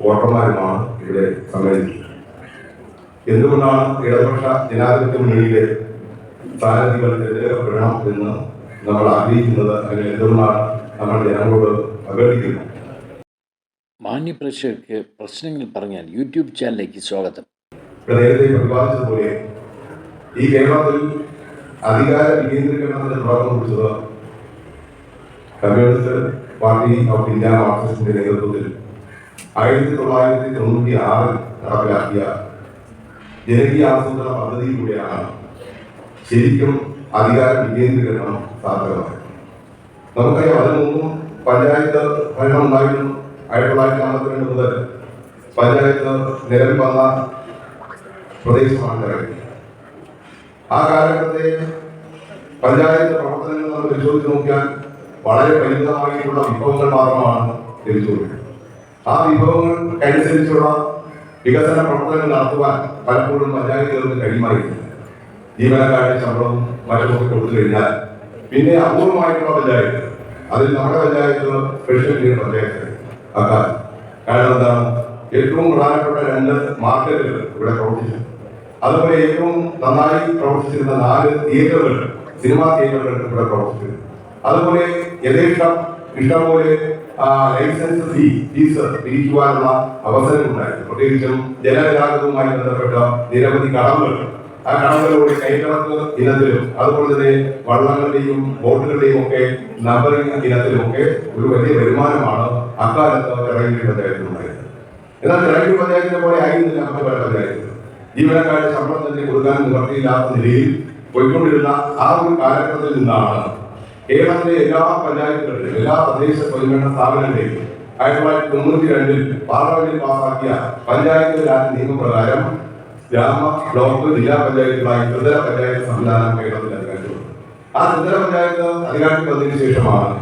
വോട്ടർമാരുമാണ് ഇവിടെ സമ്മേളിക്കുന്നത് എന്തുകൊണ്ടാണ് ഇടപക്ഷ ജനാധിപത്യ മുന്നണിയിലെ സ്ഥാനാർത്ഥികൾ തിരഞ്ഞെടുക്കപ്പെടണം എന്ന് നമ്മൾ ആഗ്രഹിക്കുന്നത്? അല്ലെങ്കിൽ എന്തുകൊണ്ടാണ് നമ്മൾ ജനങ്ങളോട് അഭ്യർത്ഥിക്കുന്നത്? മാന്യപ്രേക്ഷകർക്ക് പ്രശ്നങ്ങൾ പറഞ്ഞാൽ യൂട്യൂബ് ചാനലിലേക്ക് സ്വാഗതം. നേരത്തെ പ്രതിപാദിച്ചതുപോലെ ഈ കേരളത്തിൽ അധികാര വികേന്ദ്രീകരണത്തിന് തുടക്കം കുറിച്ചത് കമ്മ്യൂണിസ്റ്റ് പാർട്ടി ഓഫ് ഇന്ത്യ മാർക്സിസ്റ്റിന്റെ നേതൃത്വത്തിൽ ആയിരത്തി തൊള്ളായിരത്തി തൊണ്ണൂറ്റി ആറിൽ നടപ്പിലാക്കിയ ജനകീയ ആസൂത്രണ പദ്ധതിയിലൂടെയാണ് ശരിക്കും അധികാര വികേന്ദ്രീകരണം സാധ്യമായത് നമുക്കറിയാം അതിനു മുമ്പും പഞ്ചായത്ത് ഭരണം ഉണ്ടായിരുന്നു ആയിരത്തി തൊള്ളായിരത്തി അമ്പത്തിരണ്ട് മുതൽ പഞ്ചായത്ത് നിലവിൽ വന്ന പ്രദേശമാണ് കരകി ആ കാലഘട്ടത്തെ പഞ്ചായത്ത് പ്രവർത്തനങ്ങൾ നമ്മൾ പരിശോധിച്ച് നോക്കിയാൽ വളരെ പരിമിതമായിട്ടുള്ള വിഭവങ്ങൾ മാത്രമാണ് ലഭിച്ചുകൊണ്ടിരുന്നത്. ആ വിഭവങ്ങൾക്കനുസരിച്ചുള്ള വികസന പ്രവർത്തനങ്ങൾ നടത്തുവാൻ പലപ്പോഴും പഞ്ചായത്തുകൾക്ക് കഴിയുമായിരുന്നു. ജീവനക്കാരുടെ ശമ്പളവും മറ്റുമൊക്കെ കൊടുത്തു കഴിഞ്ഞാൽ പിന്നെ അപൂർവമായിട്ടുള്ള പഞ്ചായത്ത് അതിൽ നമ്മുടെ പഞ്ചായത്ത് സ്പെഷ്യൽ ചെയ്യുന്ന പഞ്ചായത്ത് ആക്കാൻ കാരണം എന്താണ്? ഏറ്റവും പ്രധാനപ്പെട്ട രണ്ട് മാർക്കറ്റുകൾ ഇവിടെ പ്രവർത്തിച്ചു. അതുപോലെ ഏറ്റവും നന്നായി പ്രവർത്തിച്ചിരുന്ന നാല് തിയേറ്ററുകൾ സിനിമാ തിയേറ്ററുകൾ ഇവിടെ പ്രവർത്തിച്ചു. അതുപോലെ യഥേഷ്ടം ഇഷ്ടംപോലെ ലൈസൻസ് ഫീ ഫീസ് പിരിക്കുവാനുള്ള അവസരമുണ്ടായിരുന്നു. പ്രത്യേകിച്ചും ജനഗതാഗതവുമായി ബന്ധപ്പെട്ട നിരവധി കടമ്പകൾ ആ കടമ്പകളുടെ കൈകടക്ക് ഇനത്തിലും അതുപോലെ തന്നെ വള്ളങ്ങളുടെയും ബോട്ടുകളുടെയും ഒക്കെ നമ്പറിംഗ് ഒരു വലിയ വരുമാനമാണ് അക്കാലത്ത് ഇറങ്ങി പഞ്ചായത്തിലുണ്ടായിരുന്നത് എന്നാൽ തിരഞ്ഞെടുപ്പ് പഞ്ചായത്തിനെ പോലെ ആയിരുന്നില്ല മറ്റു പല പഞ്ചായത്തുകൾ ജീവനക്കാരുടെ ശമ്പളം തന്നെ കൊടുക്കാൻ നിവർത്തിയില്ലാത്ത നിലയിൽ പോയിക്കൊണ്ടിരുന്ന ആ ഒരു കാലഘട്ടത്തിൽ നിന്നാണ് കേരളത്തിലെ എല്ലാ പഞ്ചായത്തുകളിലും എല്ലാ തദ്ദേശ പരിഗണന സ്ഥാപനങ്ങളിലും ആയിരത്തി തൊള്ളായിരത്തി തൊണ്ണൂറ്റി രണ്ടിൽ പാർലമെന്റിൽ പാസാക്കിയ പഞ്ചായത്ത് രാജ് നിയമപ്രകാരം ഗ്രാമ ബ്ലോക്ക് ജില്ലാ പഞ്ചായത്തുകളായി ത്രിതല പഞ്ചായത്ത് സംവിധാനം കേരളത്തിൽ അധികാരത്തിൽ ആ ത്രിതല പഞ്ചായത്ത് അധികാരത്തിൽ വന്നതിന് ശേഷമാണ്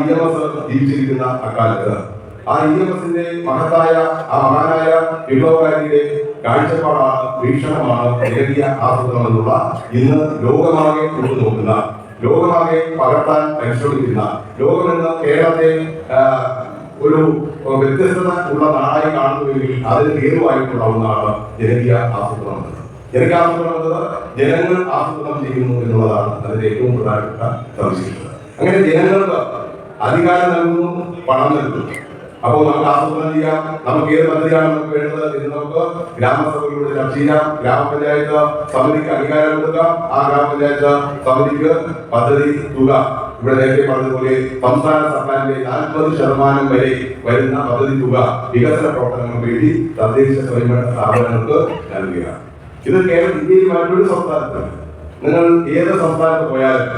ഇ എം എസ് ജീവിച്ചിരിക്കുന്ന അക്കാലത്ത്. ആ ഇ എം എസിന്റെ മഹത്തായ ആ മഹാനായ വിപ്ലവകാരിയുടെ കാഴ്ചപ്പാടാണ് വീക്ഷണമാണ് ആസൂത്രണമെന്നുള്ള ഇന്ന് ലോകമാകെ ഉറ്റുനോക്കുന്ന ലോകമാകെ പകർത്താൻ പരിശ്രമിക്കുന്ന ലോകമെന്ന കേരളത്തെ ഒരു വ്യത്യസ്തത ഉള്ള നാടായി കാണുന്നുവെങ്കിൽ അതിന് ഹേതുവായിട്ടുള്ള ഒന്നാണ് ജനകീയ ആസൂത്രണം. ജനകീയ ആസൂത്രണം എന്നത് ജനങ്ങൾ ആസൂത്രണം ചെയ്യുന്നു എന്നുള്ളതാണ് അതിന്റെ ഏറ്റവും പ്രധാനപ്പെട്ട സവിശേഷത. അങ്ങനെ ജനങ്ങൾക്ക് അധികാരം നൽകുന്നു പണം നൽകുന്നു. അപ്പോൾ നമുക്ക് ആസൂത്രണം ചെയ്യാം. നമുക്ക് ഏത് പദ്ധതിയാണ് നമുക്ക് വേണ്ടത് ഇത് നമുക്ക് ഗ്രാമസഭയിലൂടെ ചർച്ച ചെയ്യാം. ഗ്രാമപഞ്ചായത്ത് സമിതിക്ക് അധികാരം കൊടുക്കാം. ആ ഗ്രാമപഞ്ചായത്ത് സമിതിക്ക് പദ്ധതി തുക. ഇവിടെ നേരത്തെ പറഞ്ഞതുപോലെ സംസ്ഥാന സർക്കാരിന്റെ നാൽപ്പത് ശതമാനം വരെ വരുന്ന പദ്ധതി തുക വികസന പ്രവർത്തനങ്ങൾക്ക് വേണ്ടി തദ്ദേശ സ്വയംഭരണ സ്ഥാപനങ്ങൾക്ക് നൽകുക. ഇത് കേരള ഇന്ത്യയിൽ മറ്റൊരു സംസ്ഥാനത്താണ് നിങ്ങൾ ഏത് സംസ്ഥാനത്ത് പോയാലും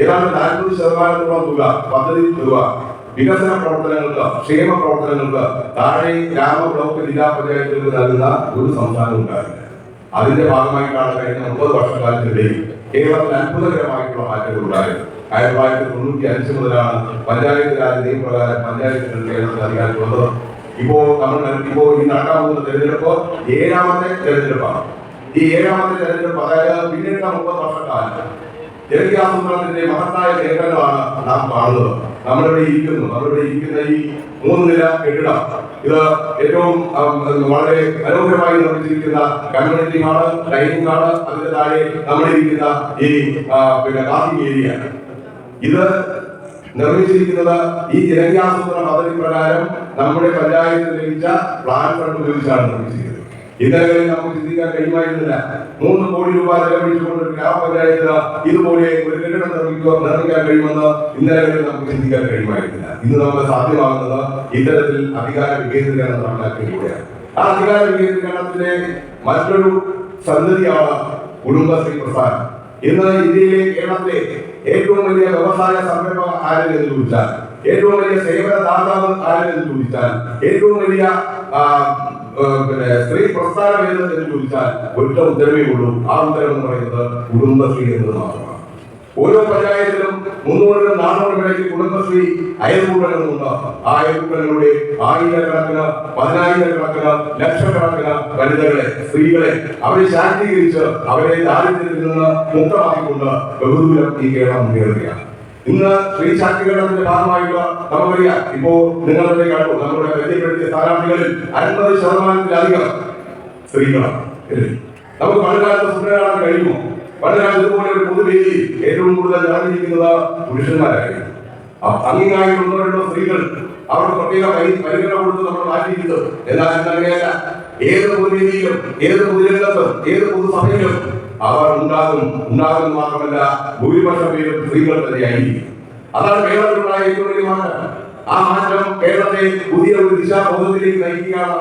ഏതാണ്ട് നാൽപ്പത് ശതമാനത്തോളം തുക പദ്ധതി തുക വികസന പ്രവർത്തനങ്ങൾക്ക് ക്ഷേമ പ്രവർത്തനങ്ങൾക്ക് താഴെ ഗ്രാമ ബ്ലോക്ക് ജില്ലാ പഞ്ചായത്തുകൾക്ക് നൽകുന്ന ഒരു സംസ്ഥാനം ഉണ്ടാകില്ല അതിന്റെ ഭാഗമായിട്ടാണ് കഴിഞ്ഞ മുപ്പത് വർഷക്കാലത്തിനിടയിൽ കേരളത്തിൽ അത്ഭുതകരമായിട്ടുള്ള മാറ്റങ്ങൾ ഉണ്ടായത്. ആയിരത്തി തൊള്ളായിരത്തി തൊണ്ണൂറ്റി അഞ്ച് മുതലാണ് പഞ്ചായത്ത് രാജ് നിയമപ്രകാരം പഞ്ചായത്തുകൾ കേരളത്തിൽ അധികാരത്തിൽ വന്നത്. ഇപ്പോ നമ്മൾ ഇപ്പോ ഈ നടക്കാൻ പോകുന്ന തെരഞ്ഞെടുപ്പ് ഏഴാമത്തെ തെരഞ്ഞെടുപ്പാണ്. ഈ ഏഴാമത്തെ തെരഞ്ഞെടുപ്പ് അതായത് പിന്നിട്ട മുപ്പത് വർഷക്കാലം ജനകീയ ആസൂത്രണത്തിന്റെ മഹത്തായ നേട്ടങ്ങളാണ് നാം കാണുന്നത്. നമ്മളിവിടെ ഇരിക്കുന്നു. നമ്മളിവിടെ ഇരിക്കുന്ന ഈ മൂന്ന് നില കെട്ടിടം. ഇത് ഏറ്റവും വളരെ മനോഹരമായി നിർമ്മിച്ചിരിക്കുന്ന കമ്മ്യൂണിറ്റി ഹാൾ ഡൈനിങ് ഹാൾ അതിന്റെ താഴെ നമ്മളിരിക്കുന്ന ഈ പിന്നെ പാർക്കിംഗ് ഏരിയ ഇത് നിർമ്മിച്ചിരിക്കുന്നത് ഈ ജനകീയാസൂത്രണ പദ്ധതി പ്രകാരം നമ്മുടെ പഞ്ചായത്ത് ലഭിച്ച പ്ലാൻ ഫണ്ട് ഉപയോഗിച്ചാണ് നിർമ്മിച്ചിരിക്കുന്നത്. ഇന്നലകളിൽ നമുക്ക് ചിന്തിക്കാൻ കഴിയുമായിരുന്നില്ല. മൂന്ന് കോടി രൂപ ചെലവഴിച്ചുകൊണ്ട് ഗ്രാമപഞ്ചായത്ത് ഇതുപോലെ ഒരു കെട്ടിടം നിർമ്മിക്കുക നിർമ്മിക്കാൻ കഴിയുമെന്ന് ഇന്നലകളിൽ നമുക്ക് ചിന്തിക്കാൻ കഴിയുമായിരുന്നില്ല. ഇന്ന് നമുക്ക് സാധ്യമാകുന്നത് ഇത്തരത്തിൽ അധികാര വികേന്ദ്രീകരണം നടപ്പിലാക്കിയതിലൂടെയാണ് ആ അധികാര വികേന്ദ്രീകരണത്തിന്റെ മറ്റൊരു സന്തതിയാണ് കുടുംബശ്രീ പ്രസ്ഥാനം. ഇന്ന് ഇന്ത്യയിലെ കേരളത്തിലെ ഏറ്റവും വലിയ വ്യവസായ സംരംഭം ആരെന്ന് ചോദിച്ചാൽ ഏറ്റവും വലിയ സേവന ദാതാവ് ആരെന്ന് ചോദിച്ചാൽ ഏറ്റവും വലിയ പിന്നെ സ്ത്രീ പ്രസ്ഥാനം ഏതെന്ന് ചോദിച്ചാൽ ഒറ്റ ഉത്തരവേ ഉള്ളൂ. ആ ഉത്തരം എന്ന് പറയുന്നത് കുടുംബശ്രീ എന്നത് മാത്രമാണ്. ഓരോ പഞ്ചായത്തിലും മുന്നൂറിനും നാനൂറ് ഇടയ്ക്ക് കുടുംബശ്രീ അയൽക്കൂട്ടങ്ങളുണ്ട് ആ അയൽക്കൂട്ടങ്ങളുടെ ആയിരക്കണക്കിന് പതിനായിരക്കണക്കിന് ലക്ഷക്കണക്കിന് വനിതകളെ സ്ത്രീകളെ അവരെ ശാക്തീകരിച്ച് അവരെ ദാരിദ്ര്യത്തിൽ നിന്ന് മുക്തമാക്കിക്കൊണ്ട് ബഹുദൂരം ഈ കേരളം മുന്നേറുകയാണ് ഇന്ന് സ്ത്രീ ശാക്തീകരണത്തിന്റെ ഭാഗമായിട്ടുള്ള നമുക്കറിയാം ഇപ്പോ നിങ്ങളുടെ കണ്ടു നമ്മുടെ പരിചയപ്പെടുത്തിയ സ്ഥാനാർത്ഥികളിൽ അൻപത് ശതമാനത്തിലധികം സ്ത്രീകളാണ്? നമുക്ക് പണ്ടുകാലത്ത് കാലത്ത് സ്വപ്നം കഴിയുമോ പണ്ടുകാലത്ത് ഇതുപോലെ ഒരു പൊതുവേദി ഏറ്റവും കൂടുതൽ ജാതിരിക്കുന്നത് പുരുഷന്മാരായിരുന്നു. അ- അങ്ങിങ്ങായി ഒന്നോ രണ്ടോ സ്ത്രീകൾ അവർക്ക് പ്രത്യേക പരിഗണന കൊടുത്ത് നമ്മൾ മാറ്റിയിരിക്കുന്നത് എന്നാൽ അങ്ങനെയല്ല. ഏത് പൊതുവേദിയിലും ഏത് പൊതുരംഗത്തും ഏത് പൊതുസഭയിലും അവർ ഉണ്ടാകും ഉണ്ടാകും മാത്രമല്ല ഭൂരിപക്ഷം പേരും സ്ത്രീകൾ തന്നെയായിരിക്കും. അതാണ് കേരളത്തിലുണ്ടായ ഏറ്റവും മാറ്റം. ആ മാറ്റം കേരളത്തെ പുതിയ ഒരു ദിശാബോധത്തിലേക്ക് നയിക്കുകയാണ്.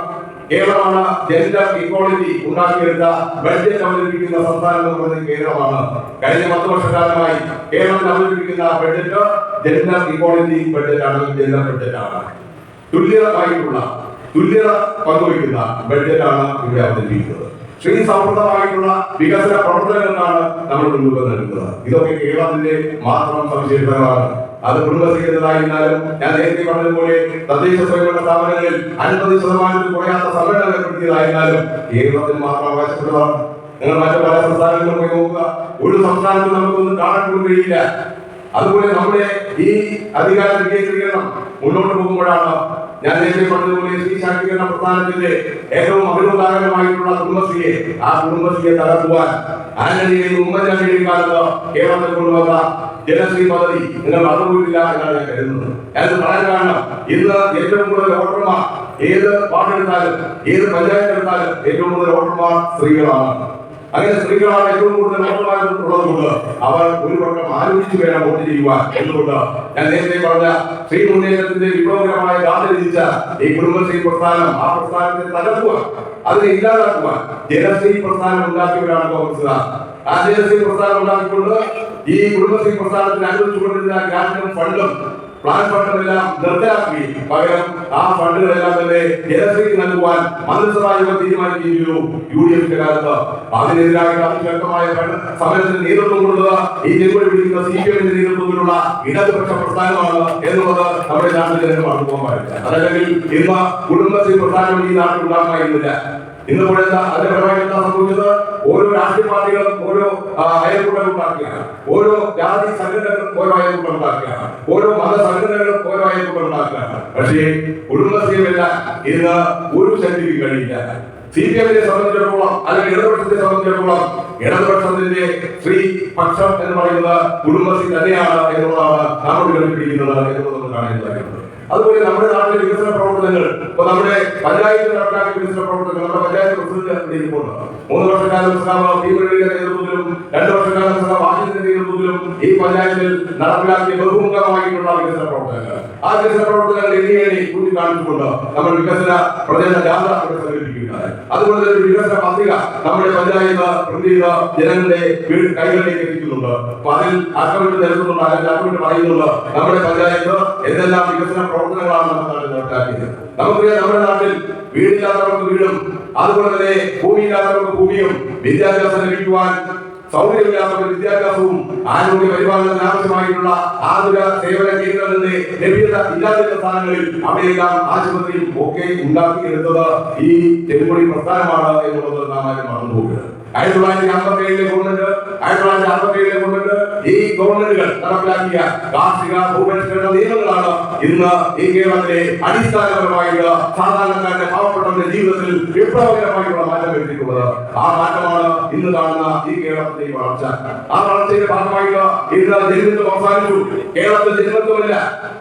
കേരളമാണ് ജെൻഡർ ഇക്വാളിറ്റി ഉണ്ടാക്കിയെടുത്ത ബഡ്ജറ്റ് അവതരിപ്പിക്കുന്ന സംസ്ഥാനം എന്ന് പറയുന്നത് കേരളമാണ്. കഴിഞ്ഞ പത്ത് വർഷക്കാലമായി കേരളത്തിൽ അവതരിപ്പിക്കുന്ന ബഡ്ജറ്റ് ജെൻഡർ ഇക്വാളിറ്റി ബഡ്ജറ്റാണ് ജെൻഡർ ബഡ്ജറ്റാണ്. തുല്യമായിട്ടുള്ള തുല്യത പങ്കുവയ്ക്കുന്ന ബഡ്ജറ്റാണ് ഇവിടെ അവതരിപ്പിക്കുന്നത്. സ്ത്രീ സൗഹൃദമായിട്ടുള്ള വികസന പ്രവർത്തനങ്ങൾക്കാണ് നമ്മൾ മുൻപ് നൽകുന്നത്. ഇതൊക്കെ കേരളത്തിന്റെ മാത്രം സവിശേഷതകളാണ്. അത് കുടുംബശ്രീതായിരുന്നാലും ഞാൻ നേരത്തെ പറഞ്ഞതുപോലെ തദ്ദേശ സ്വയംഭരണ സ്ഥാപനങ്ങളിൽ അൻപത് ശതമാനത്തിൽ കുറയാത്ത സമ്മേളനം ഏർപ്പെടുത്തിയതായിരുന്നാലും കേരളത്തിൽ മാത്രം അവകാശപ്പെട്ടതാണ്. നിങ്ങൾ മറ്റു പല സംസ്ഥാനങ്ങളിലും പോയി നോക്കുക. ഒരു സംസ്ഥാനത്തും നമുക്കൊന്നും കാണാൻ പോലും കഴിയില്ല. അതുപോലെ നമ്മുടെ ഈ അധികാര വികേന്ദ്രീകരണം മുന്നോട്ട് പോകുമ്പോഴാണ് ഞാൻ നേരത്തെ പറഞ്ഞതുപോലെ സ്ത്രീ ശാക്തീകരണ പ്രസ്ഥാനത്തിന്റെ ഏറ്റവും അഭിനോദാകരമായിട്ടുള്ള കുടുംബശ്രീയെ ആ കുടുംബശ്രീയെ തകർക്കുവാൻ ആന്റണിയെയും ഉമ്മൻചാണ്ടിയുടെയും കാലത്ത് കേരളത്തിൽ കൊണ്ടുവന്ന ജനശ്രീ പദ്ധതി നിങ്ങൾ മറന്നുപോയിട്ടില്ല എന്നാണ് ഞാൻ കരുതുന്നത്. ഞാനത് പറയാൻ കാരണം ഇന്ന് ഏറ്റവും കൂടുതൽ വോട്ടർമാർ ഏത് വാർഡെടുത്താലും ഏത് പഞ്ചായത്ത് എടുത്താലും ഏറ്റവും കൂടുതൽ വോട്ടർമാർ സ്ത്രീകളാണ്. അങ്ങനെ സ്ത്രീകളാണ് ഏറ്റവും കൂടുതൽ ഉള്ളതുകൊണ്ട് കൊണ്ട് അവർ ഒരു പക്കം ആലോചിച്ച് വേണം വോട്ട് ചെയ്യുവാൻ. എന്തുകൊണ്ട്? ഞാൻ നേരത്തെ പറഞ്ഞ സ്ത്രീ മുന്നേറ്റത്തിന്റെ വിപ്ലവകരമായ ഗാഥ രചിച്ച ഈ കുടുംബശ്രീ പ്രസ്ഥാനം ആ പ്രസ്ഥാനത്തെ തകർക്കുക അതിനെ ഇല്ലാതാക്കുക ജനശ്രീ പ്രസ്ഥാനം ഉണ്ടാക്കിയവരാണ് കോൺഗ്രസ് ആ ജനശ്രീ പ്രസ്ഥാനം ഉണ്ടാക്കിക്കൊണ്ട് ഈ കുടുംബശ്രീ പ്രസ്ഥാനത്തിന് അനുവദിച്ചുകൊണ്ടിരുന്ന ഗ്രാമീണ ഫണ്ടും പ്ലാൻ ഫണ്ടുകളെല്ലാം നിർത്തലാക്കുകയും പകരം ആ ഫണ്ടുകളെല്ലാം തന്നെ കേരളത്തിലേക്ക് നൽകുവാൻ മന്ത്രിസഭാ യോഗം തീരുമാനിക്കുകയും യു ഡി എഫിന്റെ കാലത്ത് അതിനെതിരായിട്ട് അതിശക്തമായ സമരത്തിന് നേതൃത്വം കൊടുത്തത് ഈ ചെറുപടി പിടിക്കുന്ന സി പി എമ്മിന്റെ നേതൃത്വത്തിലുള്ള ഇടതുപക്ഷ പ്രസ്ഥാനമാണ് എന്നുള്ളത് നമ്മുടെ പോകാൻ പാടില്ല അതല്ലെങ്കിൽ ഇന്ന് കുടുംബശ്രീ പ്രസ്ഥാനം ഈ നാട്ടിൽ ഉണ്ടാകുമായിരുന്നില്ല. ഇന്ന് പോലെ അതിന്റെ ഫലമായി എന്താ സംഭവിച്ചത് ഓരോ രാഷ്ട്രീയ പാർട്ടികളും ഓരോ അയൽക്കൂട്ടം ഉണ്ടാക്കുകയാണ്. ഓരോ ജാതി സംഘടനകളും ഓരോ അയൽക്കൂട്ടം ഉണ്ടാക്കുകയാണ്. ഓരോ മത സംഘടനകളും ഓരോ അയൽക്കൂട്ടം ഉണ്ടാക്കുകയാണ്. പക്ഷേ കുടുംബശ്രീയല്ല ഇന്ന് ഒരു ശക്തിക്ക് കഴിയില്ല. സി പി എമ്മിനെ സംബന്ധിച്ചിടത്തോളം അല്ലെങ്കിൽ ഇടതുപക്ഷത്തെ സംബന്ധിച്ചിടത്തോളം ഇടതുപക്ഷത്തിന്റെ സ്ത്രീ പക്ഷം എന്ന് പറയുന്നത് കുടുംബശ്രീ തന്നെയാണ് എന്നുള്ളതാണ് നമ്മൾ കണ്ടുപിടിക്കുന്നത് എന്നുള്ളത് നമ്മൾ സാധിക്കുന്നത് അതുപോലെ നമ്മുടെ നാട്ടിലെ വികസന പ്രവർത്തനങ്ങൾ ഇപ്പൊ നമ്മുടെ പഞ്ചായത്ത് നടപ്പിലാക്കിയ വികസന പ്രവർത്തനങ്ങൾ നമ്മുടെ പഞ്ചായത്ത് പ്രസിഡന്റ് മൂന്ന് വർഷക്കാലം മുരളിയുടെ നേതൃത്വത്തിലും രണ്ട് വർഷക്കാലം ആശിന്റെ ഈ പഞ്ചായത്തിൽ നടപ്പിലാക്കിയ ബഹുമുഖമായിട്ടുള്ള വികസന പ്രവർത്തനങ്ങൾ ആ വികസന പ്രവർത്തനങ്ങൾ എങ്ങനെയാണ് കൂട്ടിക്കാണിച്ചുകൊണ്ട് നമ്മൾ വികസന പ്രചരണ ജാഥ ഇവിടെ സംഘടിപ്പിക്കുകയുണ്ടായി അതുപോലെ തന്നെ വികസന പത്രിക നമ്മുടെ പഞ്ചായത്ത് പ്രതി ചെയ്ത് ജനങ്ങളുടെ വീട് കൈകളിലേക്ക് എത്തിക്കുന്നുണ്ട്. അപ്പൊ അതിൽ അക്കമിട്ട് നിരത്തുന്നുണ്ട് അല്ലെങ്കിൽ അക്കമിട്ട് പറയുന്നുണ്ട്. നമ്മുടെ പഞ്ചായത്ത് എന്തെല്ലാം വികസന പ്രവർത്തനങ്ങളാണ് നമ്മുടെ നാട്ടിൽ നടപ്പിലാക്കിയത്. നമുക്കറിയാം നമ്മുടെ നാട്ടിൽ വീടില്ലാത്തവർക്ക് വീടും അതുപോലെ തന്നെ ഭൂമിയില്ലാത്തവർക്ക് ഭൂമിയും വിദ്യാഭ്യാസം ലഭിക്കുവാൻ സൗകര്യമില്ലാത്തവർക്ക് വിദ്യാഭ്യാസവും ആരോഗ്യ പരിപാലനത്തിന് ആവശ്യമായിട്ടുള്ള ആതുര സേവന കേന്ദ്രങ്ങളുടെ ലഭ്യത ഇല്ലാതിരുന്ന സ്ഥാനങ്ങളിൽ അവിടെയെല്ലാം ആശുപത്രിയും ഒക്കെ ഉണ്ടാക്കിയെടുത്തത് ഈ തെരുമുടി പ്രസ്ഥാനമാണ് എന്നുള്ളത് നാം ആരും മറന്നു പോകുന്നത് ആയിരത്തി തൊള്ളായിരത്തി അമ്പത്തി ഏഴിലെ ഗവൺമെന്റ് ആയിരത്തി തൊള്ളായിരത്തി അമ്പത്തി ഏഴിലെ ഗവൺമെന്റ് ഈ ഗവൺമെന്റുകൾ നടപ്പിലാക്കിയ കാർഷിക ഭൂപരിഷ്കരണ നിയമങ്ങളാണ് ഇന്ന് ഈ കേരളത്തിലെ അടിസ്ഥാനപരമായുള്ള സാധാരണക്കാരന്റെ ജീവിതത്തിൽ വിപ്ലവകരമായിട്ടുള്ള മാറ്റം വരുത്തിയിട്ടുള്ളത്. ആ മാറ്റമാണ് ഇന്ന് കാണുന്ന ഈ കേരളത്തിന്റെ വളർച്ച. ആ വളർച്ചയുടെ ഭാഗമായുള്ള ഇന്ന് ജന്മിത്വം അവസാനിച്ചു. കേരളത്തിൽ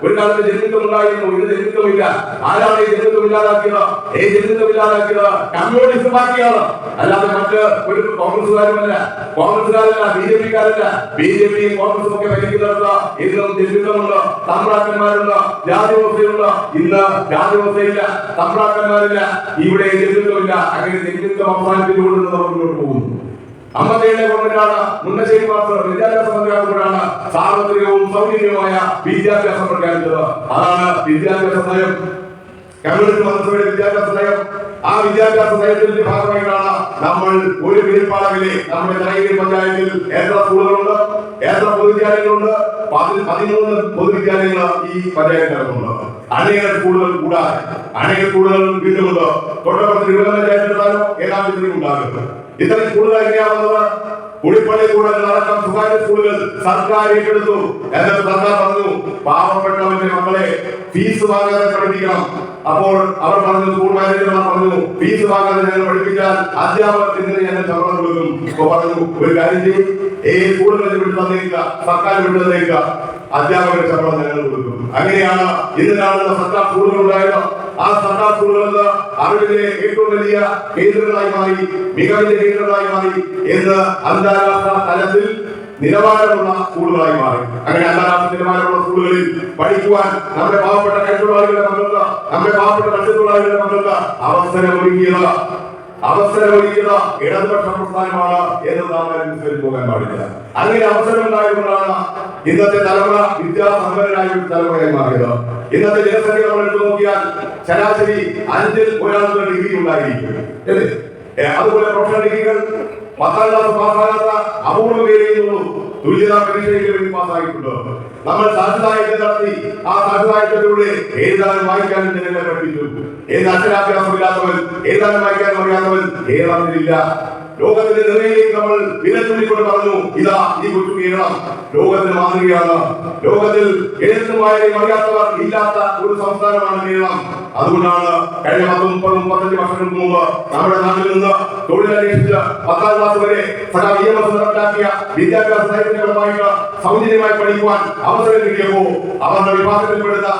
ഒരു കാലത്ത് ജന്മിത്വം ഉണ്ടായിരുന്നു ഇന്ന് ജന്മിത്വമില്ല ആരാണ് ഈ ജന്മിത്വം ഇല്ലാതാക്കിയത് ഇല്ലാതാക്കിയത് കമ്മ്യൂണിസ്റ്റ് പാർട്ടിയാണ്. അല്ലാതെ മറ്റ് ഒരു കോൺഗ്രസുകാരുമല്ല കോൺഗ്രസുകാരല്ല ബി ജെ പിക്കാരല്ല. ബി ജെ പിയും കോൺഗ്രസും ഒക്കെ ഭരിക്കുന്നിടത്ത്. ഇന്നും ജന്മിത്വമുണ്ട് തമ്പ്രാക്കന്മാരുണ്ട്? ജാതി വ്യവസ്ഥയുണ്ട്? ഇന്ന് ജാതി വ്യവസ്ഥയില്ല. തമ്പ്രാക്കന്മാരില്ല. ഇവിടെ ജന്മിത്വമില്ല അങ്ങനെ ജന്മിത്വം അവസാനിപ്പിച്ചുകൊണ്ട് മുന്നോട്ട് പോകുന്നു. അമ്പത്തേഴിലെ ഗവൺമെന്റാണ് മുന്നശ്ശേരി മാസ്റ്റർ വിദ്യാഭ്യാസ സാർവത്രികവും സൗജന്യവുമായ വിദ്യാഭ്യാസം പ്രഖ്യാപിച്ചത്. അതാണ് വിദ്യാഭ്യാസ നയം. കമ്മ്യൂണിസ്റ്റ് മന്ത്രിയുടെ വിദ്യാഭ്യാസ നയം. ആ വിദ്യാഭ്യാസ നയത്തിന്റെ ഭാഗമായിട്ടാണ് നമ്മൾ ഒരു വിരിപ്പാളവിലെ നമ്മുടെ ചെറിയ പഞ്ചായത്തിൽ എത്ര സ്കൂളുകളുണ്ട് എത്ര പൊതുവിദ്യാലയങ്ങളുണ്ട് പതി- പതിമൂന്ന് പൊതുവിദ്യാലയങ്ങൾ ഈ പഞ്ചായത്തിനകത്തുണ്ട് അനേക സ്കൂളുകൾ കൂടാതെ അനേക സ്കൂളുകൾ വീണ്ടുമുണ്ട്. തൊട്ടപ്പുറത്ത് തിരുവനന്തപുരം പഞ്ചായത്തിലെത്താനോ ഏതാണ്ട് ഇത്രയും ഉണ്ടാകും ഇത്രയും സ്കൂളുകൾ എങ്ങനെയാവുന്നത് കുടിപ്പള്ളി സ്കൂളുകൾ അടക്കം സ്വകാര്യ സ്കൂളുകൾ സർക്കാർ ഏറ്റെടുത്തു. എന്നാൽ സർക്കാർ പറഞ്ഞു പാവപ്പെട്ടവന്റെ മക്കളെ ഫീസ് വാങ്ങാതെ പഠിപ്പിക്കണം. അപ്പോൾ അവർ പറഞ്ഞു സ്കൂൾ മാനേജർമാർ പറഞ്ഞു. ഫീസ് വാങ്ങാതെ ഞങ്ങൾ പഠിപ്പിച്ചാൽ അധ്യാപകർ ഇങ്ങനെ ഞങ്ങൾ ശമ്പളം കൊടുക്കും. ഇപ്പൊ പറഞ്ഞു ഒരു കാര്യം ചെയ്യും. സ്കൂളിൽ സ്കൂളുകളിൽ വിട്ടു തന്നേക്കുക. സർക്കാർ വിട്ടു തന്നേക്കുക. അധ്യാപകരുടെ ശമ്പളം ഞങ്ങൾ കൊടുക്കും. അങ്ങനെയാണ് ഇന്ന് കാണുന്ന സർക്കാർ സ്കൂളുകൾ ഉണ്ടായത്. ആ സർക്കാർ സ്കൂളുകളിൽ അറിവിന്റെ ഏറ്റവും വലിയ കേന്ദ്രങ്ങളായി മാറി മികവിന്റെ കേന്ദ്രങ്ങളായി മാറി എന്ന് അന്താരാഷ്ട്ര തലത്തിൽ നിലവാരമുള്ള സ്കൂളുകളായി മാറി. അങ്ങനെ അന്താരാഷ്ട്ര നിലവാരമുള്ള സ്കൂളുകളിൽ പഠിക്കുവാൻ നമ്മുടെ പാവപ്പെട്ട കൈത്തൊഴിലാളികളുടെ മക്കൾക്ക് നമ്മുടെ പാവപ്പെട്ട മത്സ്യത്തൊഴിലാളികളുടെ മക്കൾക്ക് അവസരം ഒരുക്കിയത് അവസരം ഒരുക്കിയത് ഇടതുപക്ഷ പ്രസ്ഥാനമാണ് എന്ന് നാം അനുസരിച്ച് പോകാൻ പാടില്ല. അങ്ങനെ അവസരം ഉണ്ടായതുകൊണ്ടാണ് ഇന്നത്തെ തലമുറ വിദ്യാസമ്പന്നരായ ഒരു തലമുറയായി മാറിയത്. ഇന്നത്തെ ജനസംഖ്യ നമ്മൾ എടുത്തു നോക്കിയാൽ ശരാശരി അഞ്ചിൽ ഒരാളുടെ ഡിഗ്രി ഉണ്ടായിരിക്കും. അതുപോലെ പ്രൊഫഷണൽ പത്താം ക്ലാസ് പാസ്സാകാത്ത അപൂർവ ഉള്ളൂ തുല്യതാ പരീക്ഷയിൽ വേണ്ടി പാസ്സായിട്ടുണ്ട്. നമ്മൾ സാധ്യതായിട്ട് നടത്തി. ആ സാധ്യതായത്തിലൂടെ ഏതാനും വായിക്കാനും ജനങ്ങളെ പഠിപ്പിച്ചു. ഏത് അക്ഷരാഭ്യാസം ഇല്ലാത്തവൻ ഏതാനും വായിക്കാനും അറിയാത്തവൻ കേരളത്തിലില്ല. ലോകത്തിന്റെ നിറയിലേക്ക് നമ്മൾ വിരച്ചുള്ളിക്കൊണ്ട് പറഞ്ഞു ഇതാ ഈ കൊച്ചു കേരളം ലോകത്തിന് മാതൃകയാണ്. ലോകത്തിൽ എഴുത്തുമായും അറിയാത്തവർ ഇല്ലാത്ത ഒരു സംസ്ഥാനമാണ് കേരളം അതുകൊണ്ടാണ് കഴിഞ്ഞ പത്ത് മുപ്പത് മുപ്പത്തഞ്ച് വർഷങ്ങൾക്ക് മുമ്പ് നമ്മുടെ നാട്ടിൽ നിന്ന് തൊഴിലന്വേഷിച്ച് പത്താം ക്ലാസ് വരെ സദാ എം നടപ്പിലാക്കിയ വിദ്യാഭ്യാസ നയത്തിന്റെ ഫലമായിട്ട് സൗജന്യമായി പഠിക്കുവാൻ അവസരം കിട്ടിയപ്പോ അവരുടെ വിഭാഗത്തിൽപ്പെടുന്ന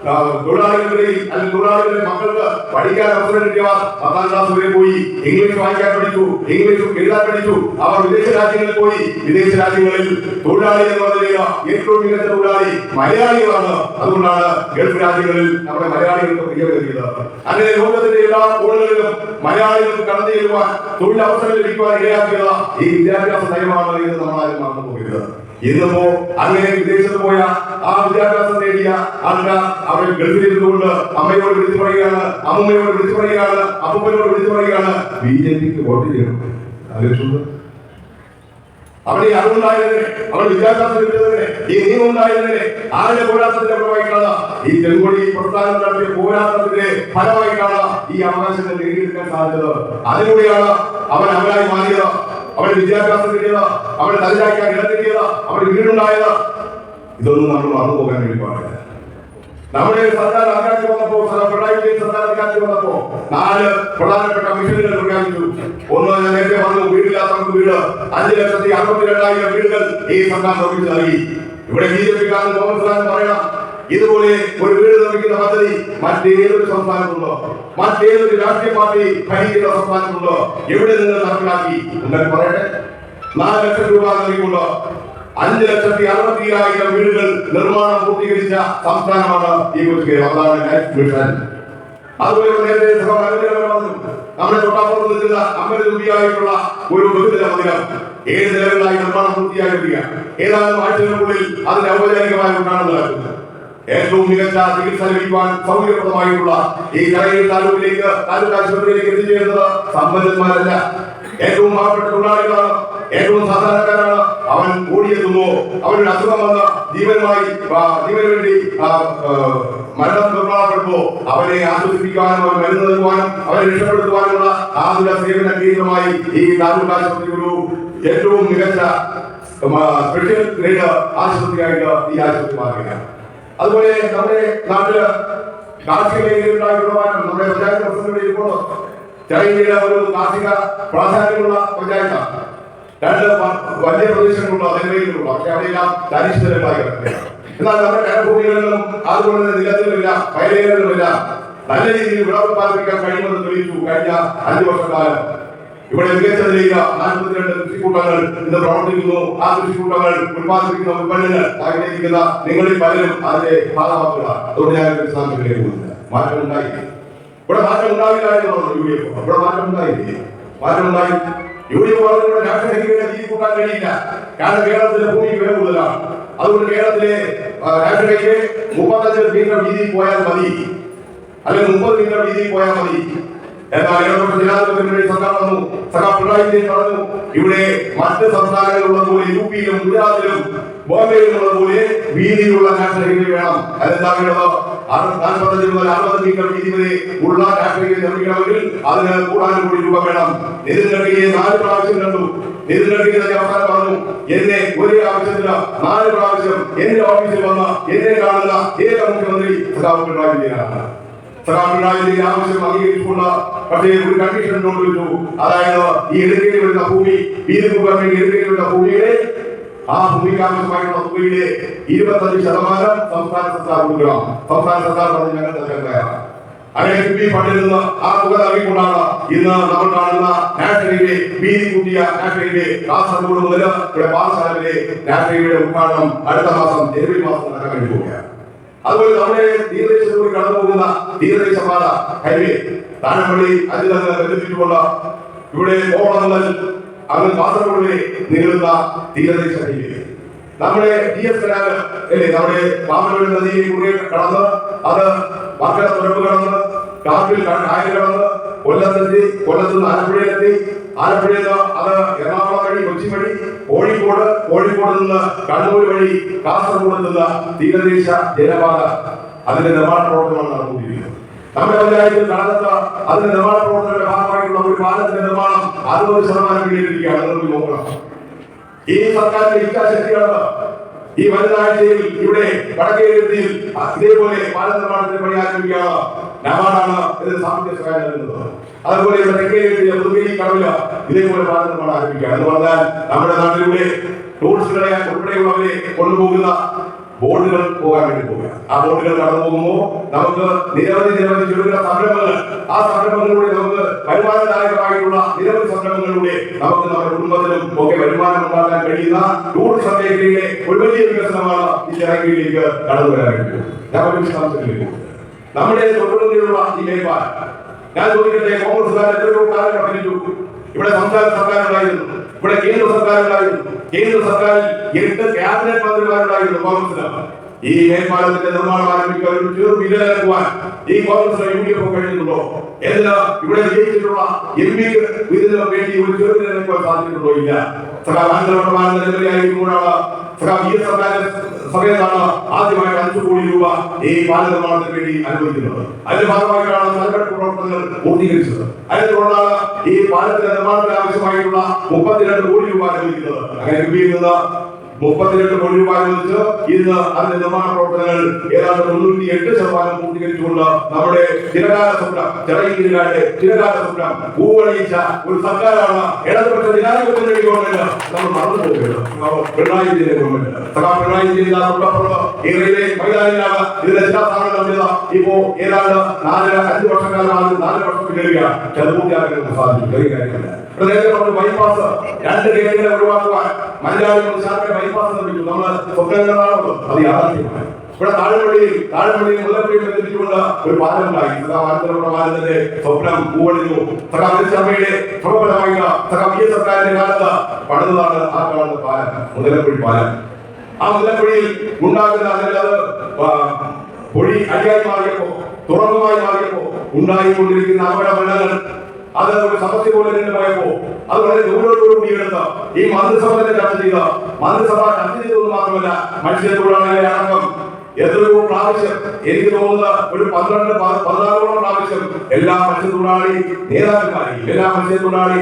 ആ, തൊഴിലാളികളുടെയും അല്ലെങ്കിൽ തൊഴിലാളികളുടെ മക്കൾക്ക് പഠിക്കാൻ അവസരം കിട്ടിയവർ പത്താം ക്ലാസ് വരെ പോയി ഇംഗ്ലീഷ് വായിക്കാൻ പഠിച്ചു. ഇംഗ്ലീഷ് എഴുതാൻ പഠിച്ചു. അവർ വിദേശ രാജ്യങ്ങളിൽ പോയി. വിദേശ രാജ്യങ്ങളിൽ തൊഴിലാളി എന്ന് പറഞ്ഞ ഏറ്റവും മികച്ച തൊഴിലാളി മലയാളികളാണ്. അതുകൊണ്ടാണ് ഗൾഫ് രാജ്യങ്ങളിൽ നമ്മുടെ മലയാളികൾക്ക് പ്രിയമേറിയത് അങ്ങനെ ലോകത്തിന്റെ എല്ലാ കോണുകളിലും മലയാളികൾക്ക് കടന്നു ചെല്ലുവാൻ തൊഴിലവസരം ലഭിക്കുവാൻ ഇടയാക്കിയത് ഈ വിദ്യാഭ്യാസ നയമാണ് എന്ന് നമ്മൾ ആരും മറന്നു പോകരുത്. ഇന്നിപ്പോ അങ്ങനെ വിദേശത്ത് പോയ ആ വിദ്യാഭ്യാസം നേടിയ ആൾക്കാർ അവരെ ഗൾഫിൽ അമ്മയോട് വിളിച്ചു പറയുകയാണ് അമ്മമ്മയോട് വിളിച്ചു പറയുകയാണ് അപ്പൂപ്പനോട് വിളിച്ചു പറയുകയാണ്. ബി ജെ പിക്ക് വോട്ട് ചെയ്യണം. ആലോചിച്ചുണ്ട് അവിടെ അറിവുണ്ടായതിനെ അവിടെ വിദ്യാഭ്യാസം ലഭിച്ചതിനെ ഈ നിയമം ഉണ്ടായതിനെ ആരുടെ പോരാട്ടത്തിന്റെ ഫലമായിട്ടാണ് ഈ ചെങ്കൊടി പ്രസ്ഥാനം നടത്തിയ പോരാട്ടത്തിന്റെ ഫലമായിട്ടാണ് ഈ അവകാശത്തെ നേടിയെടുക്കാൻ സാധിച്ചത് അതിലൂടെയാണ് അവൻ അവരായി മാറിയത്. അവന് വിദ്യാഭ്യാസം കിട്ടിയത് അവന് തലചായ്ക്കാൻ ഇടം കിട്ടിയത് അവന് വീടുണ്ടായത്. ഇതൊന്നും നമ്മൾ മറന്നുപോകാൻ വേണ്ടി പാടില്ല. നമ്മുടെ സർക്കാർ അധികാരത്തിൽ വന്നപ്പോ പിണറായി സർക്കാർ അധികാരത്തിൽ വന്നപ്പോ നാല് പ്രധാനപ്പെട്ട മിഷനുകൾ പ്രഖ്യാപിച്ചു. ഒന്ന് ഞാൻ നേരത്തെ പറഞ്ഞു വീടില്ലാത്തവർക്ക് വീട്. അഞ്ച് ലക്ഷത്തി അറുപത്തി രണ്ടായിരം വീടുകൾ ഈ സർക്കാർ നിർമ്മിച്ചു നൽകി ഇവിടെ ബി ജെ പിക്കാരൻ കോൺഗ്രസ് പറയണം ഇതുപോലെ ഒരു വീട് നിർമ്മിക്കുന്ന പദ്ധതി മറ്റേതൊരു സംസ്ഥാനത്തുണ്ടോ? മറ്റേതൊരു രാഷ്ട്രീയ പാർട്ടി ഭരിക്കുന്ന സംസ്ഥാനത്തുണ്ടോ? എവിടെ നിന്ന് നടപ്പിലാക്കി? ഉണ്ടെന്ന് പറയട്ടെ. നാല് ലക്ഷം രൂപ നൽകിക്കൊണ്ടോ അഞ്ച് ലക്ഷത്തി അറുപത്തിയായിരം വീടുകൾ നിർമ്മാണം പൂർത്തീകരിച്ച സംസ്ഥാനമാണ് ഈ കൊച്ചു അതാണ് അതുപോലെ നേരത്തെ പറഞ്ഞു നമ്മുടെ തൊട്ടപ്പുറത്ത് നിൽക്കുന്ന അമ്പത് ഒരു ബഹുനില മന്ദിരം ഏഴ് നിലകളിലായി നിർമ്മാണം പൂർത്തിയായിരിക്കുക ഏതാനും ആഴ്ചകൾക്കുള്ളിൽ അതിന്റെ ഔപചാരികമായ ഉദ്ഘാടനം നടക്കുന്നു ഏറ്റവും മികച്ച ചികിത്സ ലഭിക്കുവാൻ സൗകര്യപ്രദമായിട്ടുള്ള ഈ കരയിൽ താലൂക്കിലേക്ക് താലൂക്ക് ആശുപത്രിയിലേക്ക് എത്തിച്ചേരുന്നത് സമ്പന്നന്മാരല്ല. ഏറ്റവും പാവപ്പെട്ട തൊഴിലാളികളാണ്. ഏറ്റവും സാധാരണക്കാരാണ്. അവൻ ഓടിയെത്തുന്നു. അവരുടെ അസുഖം വന്ന ജീവനുമായി ജീവന് വേണ്ടി മരണം നിർമ്മാണപ്പെടുമ്പോ അവനെ ആശ്വസിപ്പിക്കാനും അവൻ മരുന്ന് നൽകുവാനും അവനെ രക്ഷപ്പെടുത്തുവാനുമുള്ള ആതുര സേവന കേന്ദ്രമായി ഈ താലൂക്ക് ആശുപത്രി ഒരു ഏറ്റവും മികച്ച സ്പെഷ്യൽ ഗ്രേഡ് ആശുപത്രിയായിട്ട് ഈ ആശുപത്രി മാറുകയാണ്. അതുപോലെ നമ്മുടെ നാട്ടിൽ കാർഷിക മേഖലയിലുണ്ടായിട്ടുള്ള മാറ്റം നമ്മുടെ പഞ്ചായത്ത് പ്രസിഡന്റ് ഇപ്പോൾ ചെറിയ ഒരു കാർഷിക പ്രാധാന്യമുള്ള പഞ്ചായത്താണ്. രണ്ട് വലിയ പ്രദേശങ്ങളുള്ള അതിനുള്ള പക്ഷെ അവിടെയെല്ലാം കിടക്കുകയാണ്. എന്നാൽ നമ്മുടെ കരഭൂമികളിലും അതുപോലെ തന്നെ നിലത്തിലുമില്ല പയലുകളിലുമില്ല നല്ല രീതിയിൽ വിളവ് ഉത്പാദിപ്പിക്കാൻ കഴിയുമെന്ന് തെളിയിച്ചു കഴിഞ്ഞ അഞ്ചു വർഷക്കാലം. ഇവിടെ മികച്ച നിലയിൽ നാൽപ്പത്തിരണ്ട് കൃഷിക്കൂട്ടങ്ങൾ ഇന്ന് പ്രവർത്തിക്കുന്നു ആ കൃഷിക്കൂട്ടങ്ങൾ ഉത്പാദിപ്പിക്കുന്ന ഉൽപ്പന്നങ്ങൾ ആഗ്രഹിക്കുന്ന നിങ്ങളിൽ പലരും അതിന്റെ ഭാഗമാക്കുകയാണ് അതുകൊണ്ട് ഞാൻ ഒരു വിശദാംശങ്ങളിലേക്ക് പോകുന്നില്ല മാറ്റം ഉണ്ടായി ഇവിടെ മാറ്റം ഉണ്ടാവില്ല എന്ന് പറഞ്ഞു യു ഡി എഫ് ഇവിടെ മാറ്റം ഉണ്ടായില്ലേ മാറ്റം ഉണ്ടായി യു ഡി എഫ് പറഞ്ഞുകൊണ്ട് രാഷ്ട്രീയ രീതി കൂട്ടാൻ കഴിയില്ല കാരണം കേരളത്തിലെ ഭൂമിക്ക് വില കൂടുതലാണ് അതുകൊണ്ട് കേരളത്തിലെ രാഷ്ട്രീയക്ക് മുപ്പത്തഞ്ച് മീറ്റർ വീതിയിൽ പോയാൽ മതി അല്ലെങ്കിൽ മുപ്പത് മീറ്റർ വീതിയിൽ പോയാൽ മതി എന്നാൽ ഇടപെട്ട ജനാധിപത്യത്തിന് വേണ്ടി സർക്കാർ വന്നു. സർക്കാർ പിണറായി പറഞ്ഞു ഇവിടെ മറ്റ് സംസ്ഥാനങ്ങളിലുള്ളതുപോലെ യു പിയിലും ഗുജറാത്തിലും ബോംബെയിലുള്ളതുപോലെ വീതിയുള്ള നാഷണൽ ഹൈവേ വേണം. അതെന്താ വേണ്ടത്? നാൽപ്പത്തഞ്ച് മുതൽ അറുപത് മീറ്റർ വീതി വരെ ഉള്ള നാഷണൽ ഹൈവേ നിർമ്മിക്കണമെങ്കിൽ അതിന് കൂടാനും കോടി രൂപ വേണം. നിതിൻ നാല് പ്രാവശ്യം കണ്ടു. നിതിൻ ഗഡ്കരി പറഞ്ഞു എന്നെ ഒരേ ആവശ്യത്തിന് നാല് പ്രാവശ്യം എന്റെ ഓഫീസിൽ വന്ന എന്നെ കാണുന്ന ഏക മുഖ്യമന്ത്രി പിണറായി വിജയനാണ്. വിജയൻ ആവശ്യം അംഗീകരിച്ചുകൊണ്ട് പക്ഷേ ഒരു കണ്ടീഷൻ കൊണ്ടുവച്ചു അതായത് ഈ എടുക്കേണ്ടി വരുന്ന ഭൂമി വേണ്ടി എടുക്കേണ്ടി വരുന്ന ഭൂമിയുടെ ആ ഭൂമിക്കാവശ്യമായിട്ടുള്ള തുകയുടെ ഇരുപത്തഞ്ച് ശതമാനം സംസ്ഥാന സർക്കാർ കൊടുക്കണം സംസ്ഥാന സർക്കാർ പറഞ്ഞ് ഞങ്ങൾ തയ്യാറാണ്. ആ നമ്മൾ കാണുന്ന ഉദ്ഘാടനം അടുത്ത മാസം ജനുവരി മാസം നടക്കാൻ പോവുകയാണ്. അതുപോലെ നമ്മുടെ തീരദേശത്തൂടെ കടന്നു പോകുന്ന തീരദേശപാത ഹൈവേ. താനപ്പള്ളി ബന്ധിപ്പിച്ചുകൊണ്ട് ഇവിടെ കോവളം മുതൽ അങ്ങ് കാസർഗോഡ് വരെ നീളുന്ന തീരദേശ ഹൈവേ. നമ്മുടെ ഡി എസ് കനാല് നമ്മുടെ നദിയെ കുറെ കടന്ന് അത് മക്കളെ തുറപ്പ് കടന്ന് കാപ്പിൽ കായൽ കടന്ന് കൊല്ലത്തെത്തി കൊല്ലത്ത് നിന്ന് ആലപ്പുഴയിലെത്തി ആലപ്പുഴയിൽ അത് എറണാകുളം വഴി കൊച്ചി വഴി കോഴിക്കോട് കോഴിക്കോട് നിന്ന് കണ്ണൂർ വഴി കാസർഗോഡ് നിന്ന് തീരദേശ ജലപാത അതിന്റെ നിർമ്മാണ പ്രവർത്തനമാണ് നടന്നുകൊണ്ടിരിക്കുന്നത്. നമ്മുടെ പഞ്ചായത്തിൽ കടന്നത്ത് അതിന്റെ നിർമ്മാണ പ്രവർത്തനങ്ങളുടെ ഭാഗമായിട്ടുള്ള ഒരു പാലത്തിന്റെ നിർമ്മാണം അറുപത് ശതമാനം പിന്നിട്ടിരിക്കുകയാണ് നിങ്ങൾക്ക് നോക്കണം. ഈ സർക്കാരിന്റെ ഇച്ഛാശക്തിയാണ് ഈ വലുതാഴ്ചയിൽ ഇവിടെ വടക്കേതിയിൽ ഇതേപോലെ പാല നിർമ്മാണത്തിന് പണി ആരംഭിക്കുകയാണ് നബാർഡാണ് ഇതിന് സാമ്പത്തിക സഹായം നൽകുന്നത്. അതുപോലെ ഇവിടെ തെക്കേതിയ പുതുവേലി കടവില ഇതേപോലെ പാല നിർമ്മാണം ആരംഭിക്കുകയാണ് എന്ന് പറഞ്ഞാൽ നമ്മുടെ നാട്ടിലൂടെ ടൂറിസ്റ്റുകളെ ഉൾപ്പെടെയുള്ളവരെ കൊണ്ടുപോകുന്ന ബോർഡുകൾ പോകാൻ വേണ്ടി പോകുക ആ ബോർഡുകൾ കടന്നു പോകുമ്പോൾ നമുക്ക് നിരവധി നിരവധി ചെറുകിട സംരംഭങ്ങൾ ആ സംരംഭങ്ങളിലൂടെ നമുക്ക് വരുമാനദായകമായിട്ടുള്ള നിരവധി സംരംഭങ്ങളിലൂടെ നമുക്ക് നമ്മുടെ കുടുംബത്തിനും ഒക്കെ വരുമാനം ഉണ്ടാക്കാൻ കഴിയുന്ന ടൂറിസം മേഖലയിലെ ഒരു വലിയ വികസനമാണ് ഈ ചിറകിലേക്ക് കടന്നു വരാൻ കഴിയുന്നത് ഞാൻ ഒരു വിശദാംശത്തിലേക്ക്. നമ്മുടെ തൊഴിലുള്ള ഈ മേൽപ്പാൽ ഞാൻ ചോദിക്കട്ടെ കോൺഗ്രസ്സുകാർ എത്രയോ കാലം ഭരിച്ചു ഇവിടെ സംസ്ഥാന സർക്കാരുണ്ടായിരുന്നു ഇവിടെ കേന്ദ്ര സർക്കാരുണ്ടായിരുന്നു കേന്ദ്ര സർക്കാരിൽ എട്ട് ക്യാബിനറ്റ് മന്ത്രിമാരുണ്ടായിരുന്നു കോൺഗ്രസിന് ഈ മേൽപ്പാലത്തിന്റെ നിർമ്മാണം ആരംഭിക്കാൻ ഒരു ചെറു വിലക്കുവാൻ ഈ കോൺഗ്രസ് യു ഡി എഫ് കഴിയുന്നുണ്ടോ എന്തിനാ ഇവിടെ ജയിച്ചിട്ടുള്ള എം പി ഇതിന് വേണ്ടി ഒരു ചെറു വിലക്കുവാൻ സാധിച്ചിട്ടുണ്ടോ ഇല്ല? സഖാ ആന്ധ്രപ്രമാണെന്ന നിലയിലായിരിക്കുമ്പോഴാണ് സഖാ വി എസ് സർക്കാരിന്റെ സമയത്താണ് ആദ്യമായിട്ട് അഞ്ചു കോടി രൂപ ഈ പാല നിർമ്മാണത്തിന് വേണ്ടി അനുവദിക്കുന്നത്. അതിന്റെ ഭാഗമായിട്ടാണ് സ്ഥലമെടുപ്പ് പ്രവർത്തനങ്ങൾ പൂർത്തീകരിച്ചത്. അതിനെ ഈ പാലത്തിന്റെ നിർമ്മാണത്തിന് ആവശ്യമായിട്ടുള്ള മുപ്പത്തിരണ്ട് കോടി രൂപ അനുവദിക്കുന്നത്. അങ്ങനെ നിന്ന് മുപ്പത്തിരണ്ട് കോടി രൂപ അനുവദിച്ച് ഇന്ന് അതിന്റെ നിർമ്മാണ പ്രവർത്തനങ്ങൾ ഏതാണ്ട് തൊണ്ണൂറ്റി എട്ട് ശതമാനം പൂർത്തീകരിച്ചുകൊണ്ട് നമ്മുടെ ചിരകാല സ്വപ്നം ചെറിയ ചിരകാല സ്വപ്നം പൂവണിയിച്ച ഒരു സർക്കാരാണ് ഇടതുപക്ഷ ജനാധിപത്യ ഗവൺമെന്റ്. നമ്മൾ മറന്നു നമ്മൾ പിണറായി വിജയന്റെ ഗവൺമെന്റ്. സഖാ പിണറായി വിജയൻ റെയിൽവേ മൈതാനിലാണ് ഇതിന്റെ ശിലാസ്ഥാപനം നടത്തിയത് ഇപ്പോ ഏതാണ്ട് നാലര അഞ്ച് വർഷക്കാലമാണ് നാല് വർഷം പിന്നിടുക ചില സാധിക്കും ചെറിയ കാര്യമല്ല. പറഞ്ഞു ബൈപ്പാസ് രണ്ട് ഗേറ്റുകളെ ഒഴിവാക്കുവാൻ മലയാളി ശാസ്ത്ര ബൈപ്പാസ് നിർമ്മിച്ചു നമ്മൾ അത് യാഥാർത്ഥ്യമാണ്. ഇവിടെ താഴെപ്പള്ളിയിൽ താഴെപ്പള്ളിയിൽ മുല്ലപ്പള്ളിയിൽ ബന്ധിപ്പിച്ചുകൊണ്ട് ഒരു പാലം ഉണ്ടായി സഖാ സ്വപ്നം പൂവണിഞ്ഞു. സഖാ ശർമ്മയുടെ വി എസ് സർക്കാരിന്റെ കാലത്ത് പണിതാണ് ആ പാലം മുതലപ്പുഴി പാലം. ആ മുല്ലപ്പുഴയിൽ ഉണ്ടാകുന്ന അല്ലെങ്കിൽ അത് പൊഴി അടിയായി തുറന്നുമായി മാറിയപ്പോ ഉണ്ടായിക്കൊണ്ടിരിക്കുന്ന അപകട വെള്ളങ്ങൾ അത് സമസ്യ പോലെ തന്നെ പോയപ്പോ അത് വളരെ ഗൗരവത്തോടുകൂടി എടുത്ത് ഈ മന്ത്രിസഭ തന്നെ ചർച്ച ചെയ്ത മന്ത്രിസഭ ചർച്ച ചെയ്തത് മാത്രമല്ല മത്സ്യത്തൊഴിലാളികളെ അടക്കം. എത്രയോ പ്രാവശ്യം എനിക്ക് തോന്നുന്നത് ഒരു പന്ത്രണ്ട് പതിനാറോളം പ്രാവശ്യം എല്ലാ മത്സ്യത്തൊഴിലാളി നേതാക്കന്മാരെയും എല്ലാ മത്സ്യത്തൊഴിലാളി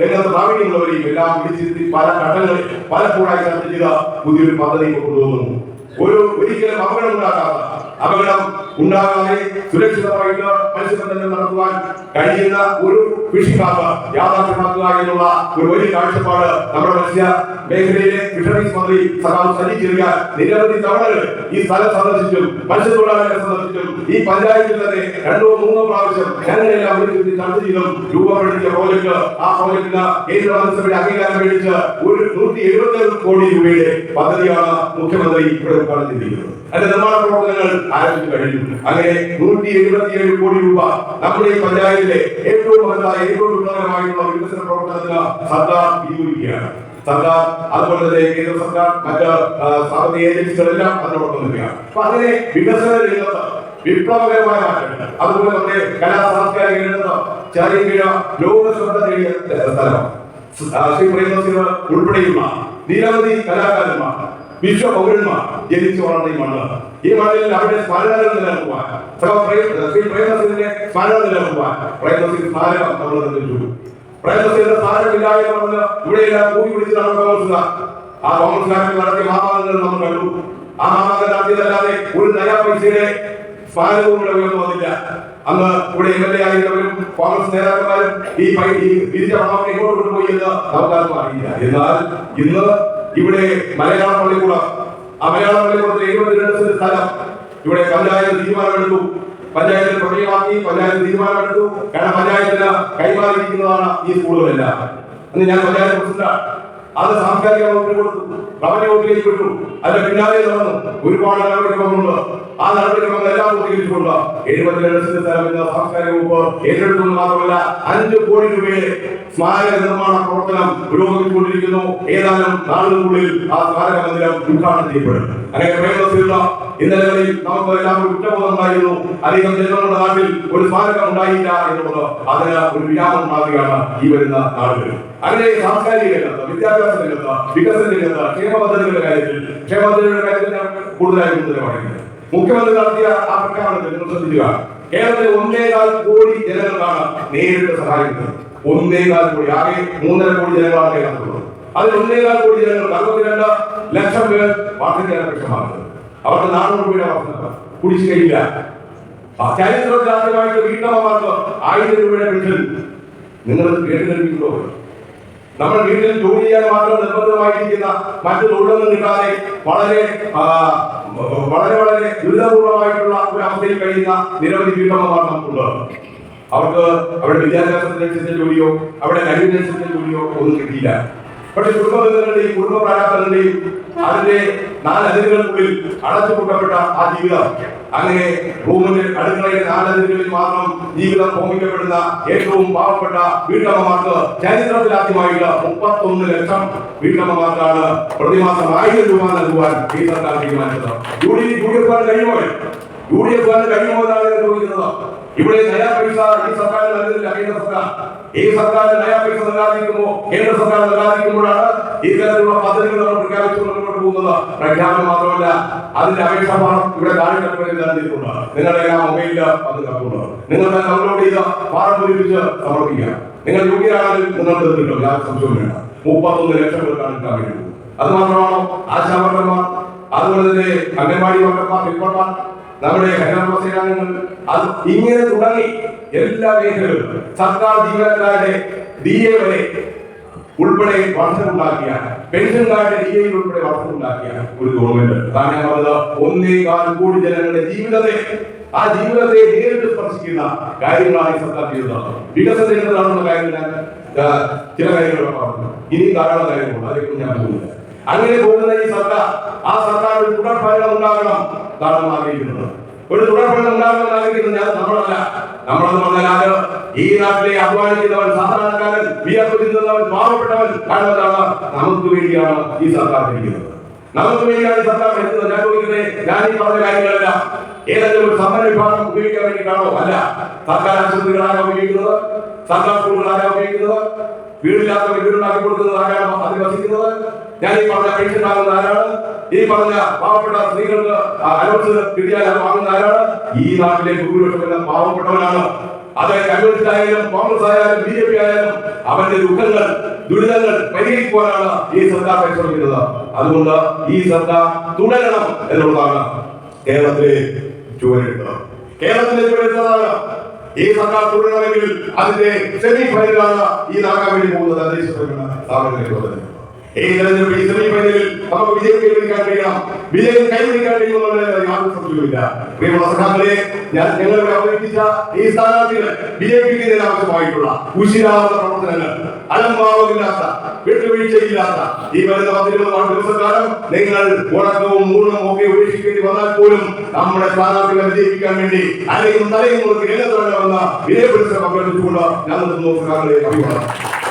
രംഗത്ത് പ്രാവീണ്യമുള്ളവരെയും എല്ലാം വിളിച്ചിരുത്തി പല ഘട്ടങ്ങളിൽ പലപ്പോഴായി ചർച്ച ചെയ്ത പുതിയൊരു പദ്ധതി കൊണ്ടുവന്നു. ഒരു ഒരിക്കലും അപകടം ഉണ്ടാകാത്ത അപകടം ഉണ്ടാകാതെ സുരക്ഷിതമായിട്ട് മത്സ്യബന്ധനം നടത്തുവാൻ കഴിയുന്ന ഒരു ഫിഷിംഗ് ഹാർബർ യാഥാർത്ഥ്യമാക്കുക എന്നുള്ള ഒരു വലിയ കാഴ്ചപ്പാട് നമ്മുടെ മത്സ്യ മേഖലയിലെ ഫിഷറീസ് മന്ത്രി സഖാവ് സജി ചെറിയാൻ നിരവധി തവണകൾ ഈ സ്ഥലം സന്ദർശിച്ചും മത്സ്യത്തൊഴിലാളികളെ സന്ദർശിച്ചും ഈ പഞ്ചായത്തിൽ തന്നെ രണ്ടോ മൂന്നോ പ്രാവശ്യം ഞങ്ങളെല്ലാം വിളിച്ചു ചർച്ച ചെയ്തും രൂപപ്പെടുത്തിയ പ്രോജക്ട് ആ പ്രോജക്ടിന് കേന്ദ്ര മന്ത്രിസഭയുടെ അംഗീകാരം മേടിച്ച് ഒരു നൂറ്റി എഴുപത്തി കോടി രൂപയുടെ പദ്ധതിയാണ് മുഖ്യമന്ത്രി ഇവിടെ ചെയ്തിരിക്കുന്നത്. അതിന്റെ നിർമ്മാണ പ്രവർത്തനങ്ങൾ ആരംഭിച്ചു കഴിഞ്ഞു. അങ്ങനെ നൂറ്റി എഴുപത്തിയേഴ് കോടി രൂപ നമ്മുടെ പഞ്ചായത്തിലെ ഏറ്റവും വലുതായ ഏറ്റവും വികസന പ്രവർത്തനത്തിന് സർക്കാർ വിനിയോഗിക്കുകയാണ് സർക്കാർ അതുപോലെ തന്നെ കേന്ദ്ര സർക്കാർ മറ്റ് സ്ഥാപന ഏജൻസികളെല്ലാം അതിനോടൊപ്പം നിൽക്കുകയാണ്. അപ്പൊ അങ്ങനെ വികസന രംഗത്ത് വിപ്ലവകരമായ അതുപോലെ നമ്മുടെ കലാ സാംസ്കാരിക രംഗത്ത് ചെറിയ ലോക നേടിയ സ്ഥലമാണ്. ഉൾപ്പെടെയുള്ള നിരവധി കലാകാരന്മാർ വിശ്വ പൗരന്മാർ ജനിച്ചു വളർന്ന ഈ മതിലിൽ അവരുടെ സ്മരണകൾ പ്രേ- ശ്രീ പ്രേമസിന്റെ പ്രേമസിന്റെ സ്മാരകം നമ്മൾ ഇവിടെയെല്ലാം കൂടി പിടിച്ച് നമ്മൾ ആ കോൺഗ്രസ്സുകാർക്ക് നടത്തിയ മാമാങ്കങ്ങൾ നമ്മൾ കണ്ടു. ആ മാമാങ്കം നടത്തിയതല്ലാതെ ഒരു നയാ പൈസയുടെ സ്മാരകവും ഇവിടെ ഉയർന്നു വന്നില്ല. അന്ന് ഇവിടെ എം എൽ എ ആയിരുന്നവരും കോൺഗ്രസ് നേതാക്കന്മാരും ഈ പിരിച്ച പണം എങ്ങോട്ട് കൊണ്ടുപോയി എന്ന് നമുക്കാർക്കും അറിയില്ല. എന്നാൽ ഇന്ന് ഇവിടെ മലയാള പള്ളിക്കൂടം ഇവിടെ പഞ്ചായത്ത് തീരുമാനമെടുത്തു. പഞ്ചായത്തിൽ പ്രമേയമാക്കി പഞ്ചായത്ത് തീരുമാനമെടുത്തു. കാരണം പഞ്ചായത്തിന് കൈമാറിയിരിക്കുന്നതാണ് ഈ സ്കൂളുകളെല്ലാം. അന്ന് ഞാൻ പഞ്ചായത്ത് പ്രസിഡന്റാണ്. അത് സാംസ്കാരിക വകുപ്പിന് കൊടുത്തു. റവന്യൂ വകുപ്പിലേക്ക് വിട്ടു. അതിന്റെ പിന്നാലെ നടന്നു. ഒരുപാട് നടപടിക്രമങ്ങളുണ്ട് ആ നടപടിക്രമങ്ങൾ എല്ലാം പൂർത്തീകരിച്ചുകൊണ്ട് മാത്രമല്ല കോടി രൂപയുടെ സ്മാരക നിർമ്മാണ പ്രവർത്തനം പുരോഗമിച്ചുകൊണ്ടിരിക്കുന്നു. ഏതാനും നാളുകൾക്കുള്ളിൽ ആ സ്മാരക മന്ദിരം ഉദ്ഘാടനം ചെയ്യപ്പെടും. അങ്ങനെ ഇന്നലകളിൽ നമുക്ക് എല്ലാവരും കുറ്റബോധം ഉണ്ടായിരുന്നു അധികം ജനങ്ങളുടെ നാട്ടിൽ ഒരു സ്മാരകം ഉണ്ടായില്ല എന്നുള്ളത് അതിന് ഒരു വിരാമം ഉണ്ടാവുകയാണ് ഈ വരുന്ന നാളുകളിൽ. അങ്ങനെ സാംസ്കാരിക രംഗത്ത് വിദ്യാഭ്യാസ രംഗത്ത് വികസന രംഗത്ത് ക്ഷേമ പദ്ധതികളുടെ കാര്യത്തിൽ ക്ഷേമ പദ്ധതികളുടെ കാര്യത്തിൽ കൂടുതലായി കൂടുതൽ പറയുന്നത് മുഖ്യമന്ത്രി നടത്തിയ ആ പ്രഖ്യാപനത്തിൽ നിങ്ങൾ ശ്രദ്ധിക്കുക കേരളത്തിലെ ഒന്നേകാൽ കോടി ജനങ്ങളാണ് നേരിട്ട് സഹായിക്കുന്നത് ഒന്നേകാൽ കോടി ആകെ മൂന്നര കോടി ജനങ്ങളാണ് കേരളത്തിലുള്ളത്. അതിൽ ഒന്നേകാൽ കോടി ജനങ്ങൾ അറുപത്തിരണ്ട് ലക്ഷം പേർ വാർദ്ധക്യാപക്ഷമാകുന്നത് അവർക്ക് നാനൂറ് രൂപയുടെ വർദ്ധന കുടിശ്ശികയില്ല ചരിത്രത്തിൽ ആദ്യമായിട്ട് വീട്ടമ്മമാർക്ക് ആയിരം രൂപയുടെ പെൻഷൻ നിങ്ങൾ കേട്ട് കഴിഞ്ഞിട്ടുണ്ടോ നമ്മൾ വീട്ടിൽ ജോലി ചെയ്യാൻ മാത്രം നിർബന്ധമായിരിക്കുന്ന മറ്റു തൊഴിലൊന്നും കിട്ടാതെ വളരെ വളരെ വളരെ ദുരിതപൂർണമായിട്ടുള്ള ഒരു അവസ്ഥയിൽ കഴിയുന്ന നിരവധി വീട്ടമ്മമാർ നമുക്കുണ്ട്. അവർക്ക് അവരുടെ വിദ്യാഭ്യാസത്തിനനുസരിച്ച ജോലിയോ അവരുടെ കഴിവിനനുസരിച്ച ജോലിയോ ഒന്നും കിട്ടിയില്ല. പക്ഷെ കുടുംബ ബന്ധങ്ങളുടെയും കുടുംബ പ്രാരാബ്ദങ്ങളുടെയും അതിന്റെ നാലതിരുകൾക്കുള്ളിൽ അടച്ചുപൂട്ടപ്പെട്ട ആ ജീവിതം അങ്ങനെ റൂമിന്റെ അടുക്കളയിലെ നാലതിരുകളിൽ മാത്രം ജീവിതം ഹോമിക്കപ്പെടുന്ന ഏറ്റവും പാവപ്പെട്ട വീട്ടമ്മമാർക്ക് ചരിത്രത്തിലാദ്യമായിട്ട് മുപ്പത്തൊന്ന് ലക്ഷം വീട്ടമ്മമാർക്കാണ് പ്രതിമാസം ആയിരം രൂപ നൽകുവാൻ ഈ സർക്കാർ തീരുമാനിച്ചത്. U D U D F കഴിയുമോ? യു ഡി എഫ് കഴിയുമോ എന്നാണ് ചോദിക്കുന്നത്. ഇവിടെ നയാ പൈസ ഈ സർക്കാർ നൽകുന്നില്ല കേന്ദ്ര സർക്കാർ. ഈ സർക്കാർ നയാ പൈസ കേന്ദ്ര സർക്കാർ നൽകാതിരിക്കുമ്പോഴാണ് ഇത്തരത്തിലുള്ള പദ്ധതികൾ നമ്മൾ പ്രഖ്യാപിച്ചുകൊണ്ട് മുന്നോട്ട് പോകുന്നത്. പ്രഖ്യാപനം മാത്രമല്ല അതിന്റെ അപേക്ഷമാണ് ഇവിടെ താഴെ നിങ്ങളെല്ലാം മൊബൈലിൽ അത് കണ്ടുണ്ട് നിങ്ങളെ ഡൗൺലോഡ് ചെയ്ത് ഫാറം പൂരിപ്പിച്ച് സമർപ്പിക്കുക. നിങ്ങൾ യോഗ്യരാണെങ്കിൽ നിങ്ങൾക്ക് കിട്ടും. യാതൊരു സംശയവും വേണ്ട. മുപ്പത്തൊന്ന് ലക്ഷം പേർക്കാണ് കിട്ടാൻ വേണ്ടി അത് മാത്രമാണോ? ആശാവർക്കന്മാർ അതുപോലെ തന്നെ അംഗൻവാടി വർക്കന്മാർ ഹെൽപ്പർമാർ നമ്മുടെ ഹരിയാണ അത് ഇങ്ങനെ തുടങ്ങി. എല്ലാ മേഖലകളും സർക്കാർ ജീവനക്കാരുടെ ഡി എ വരെ ഉൾപ്പെടെ വർധനുണ്ടാക്കിയ പെൻഷൻകാരുടെ ഡി എയിൽ ഉൾപ്പെടെ വർധനുണ്ടാക്കിയ ഒരു ഗവൺമെന്റ് കാരണം പറഞ്ഞത് ഒന്നേകാൽ കോടി ജനങ്ങളുടെ ജീവിതത്തെ ആ ജീവിതത്തെ നേരിട്ട് സ്പർശിക്കുന്ന കാര്യങ്ങളാണ് സർക്കാർ ചെയ്തത്. വികസന രംഗത്ത് നടന്ന കാര്യങ്ങൾ ചില കാര്യങ്ങൾ പറഞ്ഞു ഇനി ധാരാളം കാര്യങ്ങളുണ്ട്. അതേക്കുറിച്ച് ഞാൻ പോകുന്നില്ല അങ്ങനെ പോകുന്ന ഈ സർക്കാർ ആ സർക്കാർ ഒരു തുടർ ഭരണം ഉണ്ടാകണം എന്നാണ് ആഗ്രഹിക്കുന്നത്. ഒരു തുടർ ഉണ്ടാകണം ആഗ്രഹിക്കുന്നത് ഞാൻ നമ്മളല്ല. നമ്മളെന്ന് പറഞ്ഞാൽ ഈ നാട്ടിലെ അധ്വാനിക്കുന്നവൻ സാധാരണക്കാരൻ വിയർപ്പ് പാവപ്പെട്ടവൻ കാരണം നമുക്ക് വേണ്ടിയാണ് ഈ സർക്കാർ ഭരിക്കുന്നത്. നമുക്ക് വേണ്ടിയാണ് ഈ സർക്കാർ ഭരിക്കുന്നത്. ഞാൻ ചോദിക്കുന്നത് ഞാൻ ഈ പറഞ്ഞ കാര്യങ്ങളെല്ലാം. ഏതെങ്കിലും ഒരു സമ്പന്ന വിഭാഗം ഉപയോഗിക്കാൻ വേണ്ടിയിട്ടാണോ? അല്ല. സർക്കാർ ആശുപത്രികളാണ് ഉപയോഗിക്കുന്നത്? സർക്കാർ സ്കൂളുകളാണ് ഉപയോഗിക്കുന്നത്? വീടില്ലാത്തവർ വീടുണ്ടാക്കി കൊടുക്കുന്നത് ആരാണോ? അതിൽ വസിക്കുന്നത് ഞാൻ ഈ പറഞ്ഞ പെൻഷൻ വാങ്ങുന്ന ആരാണ്? ഈ പറഞ്ഞ പാവപ്പെട്ട സ്ത്രീകൾക്ക് അലോട്സ് കിട്ടിയാൽ അത് വാങ്ങുന്ന ആരാണ്? ഈ നാട്ടിലെ ഭൂരിപക്ഷം എല്ലാം പാവപ്പെട്ടവനാണ്. അത് കമ്മ്യൂണിസ്റ്റ് ആയാലും കോൺഗ്രസ് ആയാലും ബി ജെ പി ആയാലും അവന്റെ ദുഃഖങ്ങൾ ദുരിതങ്ങൾ പരിഹരിക്കുവാനാണ് ഈ സർക്കാർ പരിശ്രമിക്കുന്നത്. അതുകൊണ്ട് ഈ സർക്കാർ തുടരണം എന്നുള്ളതാണ് കേരളത്തിലെ ചുവരെഴുത്ത്. കേരളത്തിലെ ചുവരെഴുത്തതാണ് ഈ സർക്കാർ തുടരണമെങ്കിൽ അതിന്റെ സെമി ഫൈനലാണ് ഈ നാക്കാൻ വേണ്ടി പോകുന്നത്. സ്വയംഭരണ സ്ഥാപനങ്ങളിലേക്ക് ഈ ഈ പ്രവർത്തനങ്ങൾ ഈ നിങ്ങൾ ഉറക്കവും ഊണും ഒക്കെ ഉപേക്ഷിക്കേണ്ടി വന്നാൽ പോലും നമ്മുടെ സ്ഥാനാർത്ഥികളെ വിജയിപ്പിക്കാൻ വേണ്ടി അല്ലെങ്കിൽ തലയും കൊടുത്ത് രംഗത്ത് വന്ന ഞാൻ നിർത്തുന്നു സഖാക്കളെ അഭിവാദം